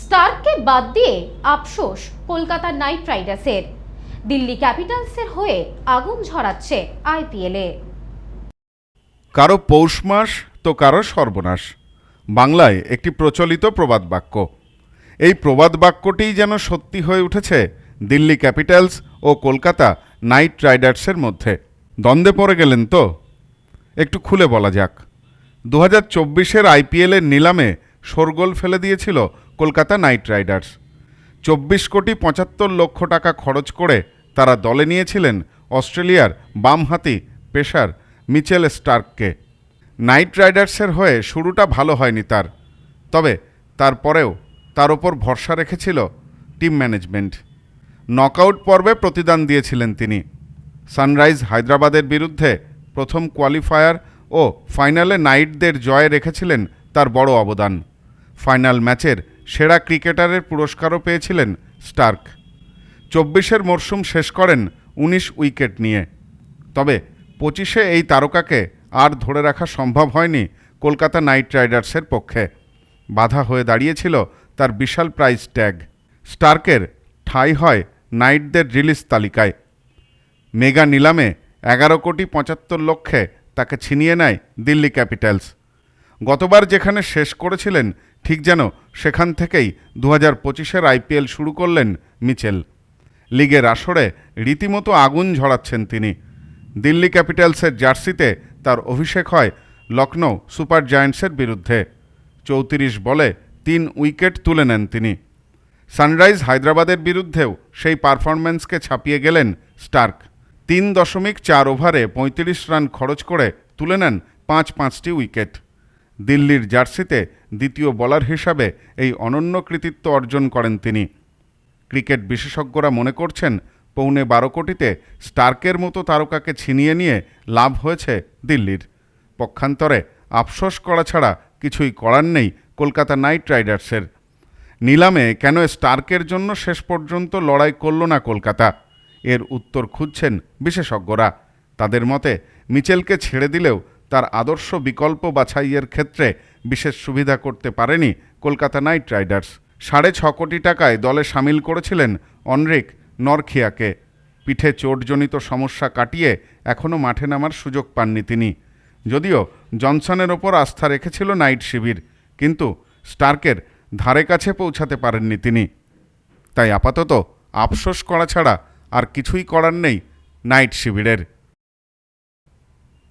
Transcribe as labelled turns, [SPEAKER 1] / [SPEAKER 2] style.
[SPEAKER 1] স্টারকে বাদ দিয়ে আফসোস কলকাতা নাইট রাইডার্সের। দিল্লি ক্যাপিটালসের হয়ে আগুন ঝরাচ্ছে আইপিএলে।
[SPEAKER 2] কারও পৌষ মাস তো কারও সর্বনাশ। বাংলায় একটি প্রচলিত প্রবাদ বাক্য। এই প্রবাদ বাক্যটিই যেন সত্যি হয়ে উঠেছে দিল্লি ক্যাপিটালস ও কলকাতা নাইট রাইডার্সের মধ্যে। দ্বন্দ্বে পড়ে গেলেন তো? একটু খুলে বলা যাক। দু হাজার চব্বিশের আইপিএলের নিলামে শোরগোল ফেলে দিয়েছিল কলকাতা নাইট রাইডার্স। চব্বিশ কোটি পঁচাত্তর লক্ষ টাকা খরচ করে তারা দলে নিয়েছিলেন অস্ট্রেলিয়ার বামহাতি পেসার মিচেল স্টার্ককে। নাইট রাইডার্সের হয়ে শুরুটা ভালো হয়নি তার, তবে তারপরেও তার ওপর ভরসা রেখেছিল টিম ম্যানেজমেন্ট। নকআউট পর্বে প্রতিদান দিয়েছিলেন তিনি। সানরাইজ হায়দ্রাবাদের বিরুদ্ধে প্রথম কোয়ালিফায়ার ও ফাইনালে নাইটদের জয়ে রেখেছিলেন তার বড় অবদান। ফাইনাল ম্যাচের সেরা ক্রিকেটারের পুরস্কারও পেয়েছিলেন স্টার্ক। চব্বিশের মরশুম শেষ করেন উনিশ উইকেট নিয়ে। তবে পঁচিশে এই তারকাকে আর ধরে রাখা সম্ভব হয়নি কলকাতা নাইট রাইডার্সের পক্ষে। বাধা হয়ে দাঁড়িয়েছিল তার বিশাল প্রাইজ ট্যাগ। স্টার্কের ঠাঁই হয় নাইটদের রিলিজ তালিকায়। মেগা নিলামে এগারো কোটি পঁচাত্তর লক্ষে তাকে ছিনিয়ে নেয় দিল্লি ক্যাপিটালস। গতবার যেখানে শেষ করেছিলেন ঠিক যেন সেখান থেকেই দু হাজার পঁচিশের আইপিএল শুরু করলেন মিচেল। লিগের আসরে রীতিমতো আগুন ঝরাচ্ছেন তিনি। দিল্লি ক্যাপিটালসের জার্সিতে তার অভিষেক হয় লখনৌ সুপার জায়ান্টসের বিরুদ্ধে। চৌত্রিশ বলে তিন উইকেট তুলে নেন তিনি। সানরাইজ হায়দ্রাবাদের বিরুদ্ধেও সেই পারফরম্যান্সকে ছাপিয়ে গেলেন স্টার্ক। তিন দশমিক চার ওভারে পঁয়ত্রিশ রান খরচ করে তুলে নেন পাঁচ পাঁচটি উইকেট। দিল্লির জার্সিতে দ্বিতীয় বোলার হিসাবে এই অনন্য কৃতিত্ব অর্জন করেন তিনি। ক্রিকেট বিশেষজ্ঞরা মনে করছেন, পৌনে বারো কোটিতে স্টার্কের মতো তারকাকে ছিনিয়ে নিয়ে লাভ হয়েছে দিল্লির। পক্ষান্তরে আফসোস করা ছাড়া কিছুই করার নেই কলকাতা নাইট রাইডার্সের। নিলামে কেন স্টার্কের জন্য শেষ পর্যন্ত লড়াই করল না কলকাতা? এর উত্তর খুঁজছেন বিশেষজ্ঞরা। তাদের মতে, মিচেলকে ছেড়ে দিলেও তার আদর্শ বিকল্প বাছাইয়ের ক্ষেত্রে বিশেষ সুবিধা করতে পারেনি কলকাতা নাইট রাইডার্স। সাড়ে ছ কোটি টাকায় দলে সামিল করেছিলেন অনরিক নরখিয়াকে। পিঠে চোটজনিত সমস্যা কাটিয়ে এখনও মাঠে নামার সুযোগ পাননি তিনি। যদিও জনসনের ওপর আস্থা রেখেছিল নাইট শিবির, কিন্তু স্টার্কের ধারে কাছে পৌঁছাতে পারেননি তিনি। তাই আপাতত আফসোস করা ছাড়া আর কিছুই করার নেই নাইট শিবিরের।